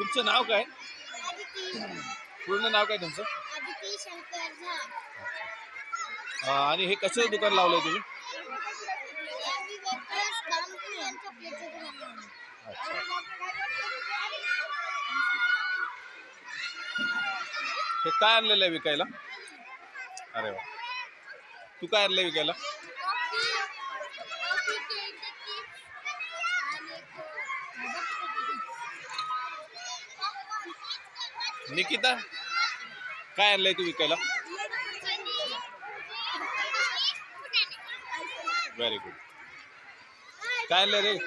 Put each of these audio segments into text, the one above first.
तुमचं नाव काय? पूर्ण नाव काय तुमचं? आणि हे कसं दुकान लावलंय तुम्ही. हे काय आणलेलं आहे विकायला? अरे वा. तू काय आणलंय विकायला? निकिता काय आणलंय तू विकायला? व्हेरी गुड काय आणलंय रे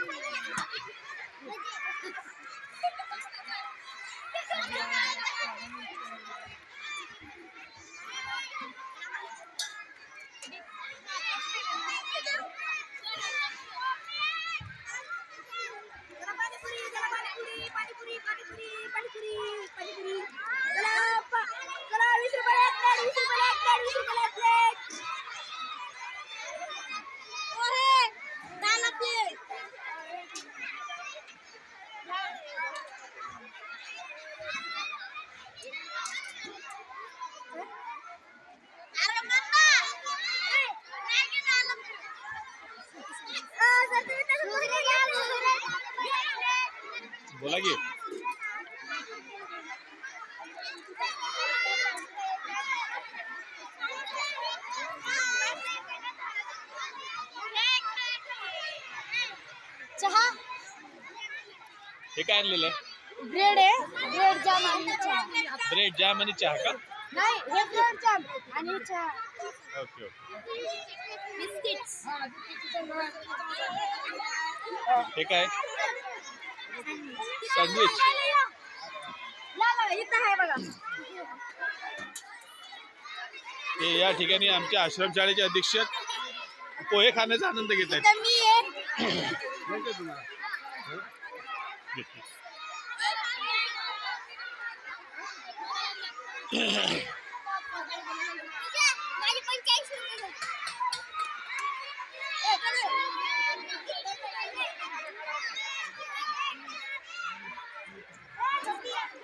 पाणीपुरी चला पाणीपुरी पाणीपुरी पाणीपुरी पाणीपुरी पाणीपुरी चला पा- चला वीस रुपयाला एक प्लेट वीस रुपयाला एक प्लेट वीस रुपयाला एक प्लेट ओहे दहाला प्लेट अरे मम्मा ए, नाही घेऊन आलं. अं, जर तुम्ही तसं पुढे गेला, बोला की. चहा? हे काय आणलेलं आहे? ब्रेड आहे. ब्रेड जाम आणि चहा. ब्रेड जॅम आणि चहा का? नाही हे ब्रेड जाम आणि चहा. Okay okay. बिस्किट्स. हे काय? सँडविच इथं आहे बघा हे या ठिकाणी आमच्या आश्रमशाळेचे अधीक्षक पोहे खाण्याचा आनंद घेत आहेत इथं मी एक माझी पंच्याऐंशी रुपये कोणता खेळ आहे हा तुम्हाला काहीच काय बी भेटते का दुसरं काय तिथे लिहिलेलं असतं तेच भेटतं दहा रुपयाला एक चिठ्ठी बोलायची दोनशे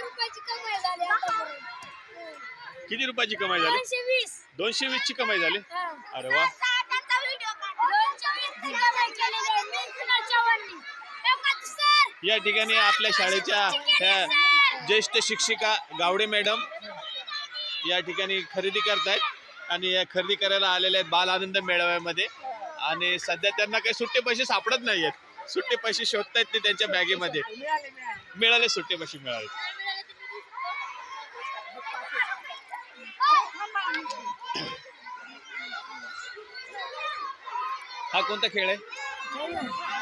रुपयाची कमाई झाली आतापर्यंत. किती रुपयाची कमाई झाली? दोनशे वीस. ची कमाई झाली? हा. अरे वा दोनशे वीसची कमाई केलेली आहे. मी कुणाल चव्हाणनी. हे का सर? या ठिकाणी आपल्या शाळेच्या ह्या ज्येष्ठ शिक्षिका गावडे मॅडम या ठिकाणी खरेदी करतायत आणि या खरेदी करायला आलेल्या आहेत बाल आनंद मेळाव्यामध्ये. आणि सध्या त्यांना काही सुट्टे पैसे सापडत नाही आहेत. सुट्टे पैसे शोधतायत ते त्यांच्या बॅगेमध्ये. मिळाले सुट्टे पैसे मिळाले. हा कोणता खेळ आहे?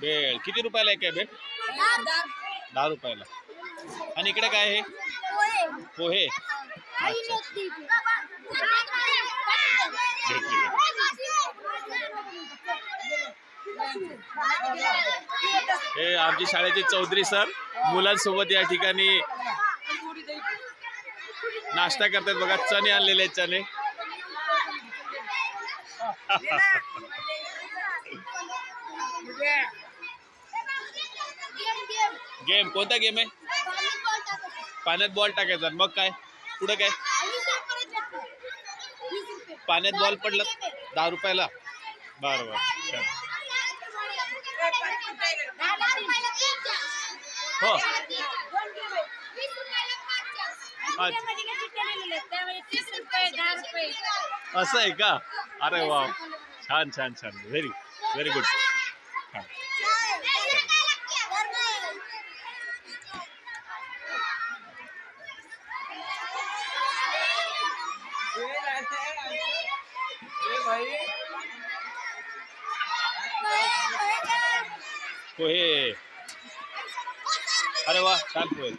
बेळ किती रुपयाला आहे काय बेळ दहा रुपयाला. आणि इकडे काय आहे? पोहे. हे आमची शाळेचे चौधरी सर मुलांसोबत या ठिकाणी नाश्ता करतात. बघा चणे आणलेले आहेत चणे. गेम कोणता गेम आहे? पाण्यात बॉल टाकायचा. मग काय? पुढे काय? पाण्यात बॉल पडला दहा रुपयाला. बरं बरं. हो. असं आहे का? अरे वा छान छान छान. व्हेरी व्हेरी गुड पोहे अरे वा छान पोहे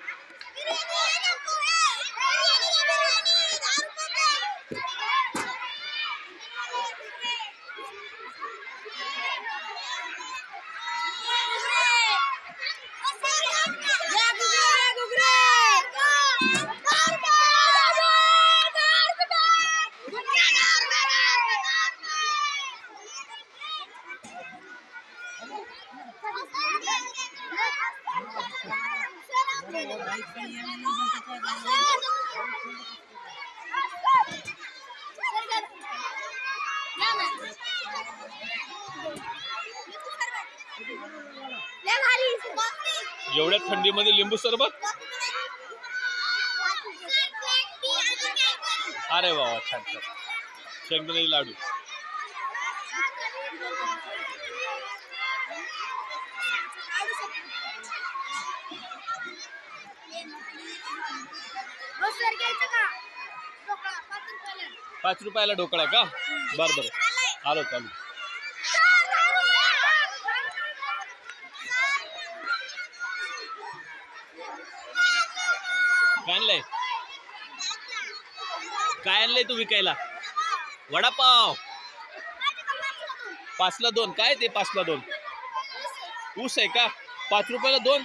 एवढ्या थंडीमध्ये लिंबू सरबत? अरे वा वा छान छान. शेंगदाणे लाडू. पाच रुपयाला ढोकळा का? बरं बरं. आलो चालू काय आणलंय? काय आणलंय तू विकायला? वडापाव. पाचला दोन. काय ते पाचला दोन? ऊस आहे का? पाच रुपयाला दोन?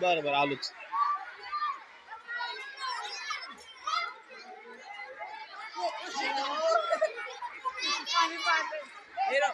बरं बरं आलोच. Mira,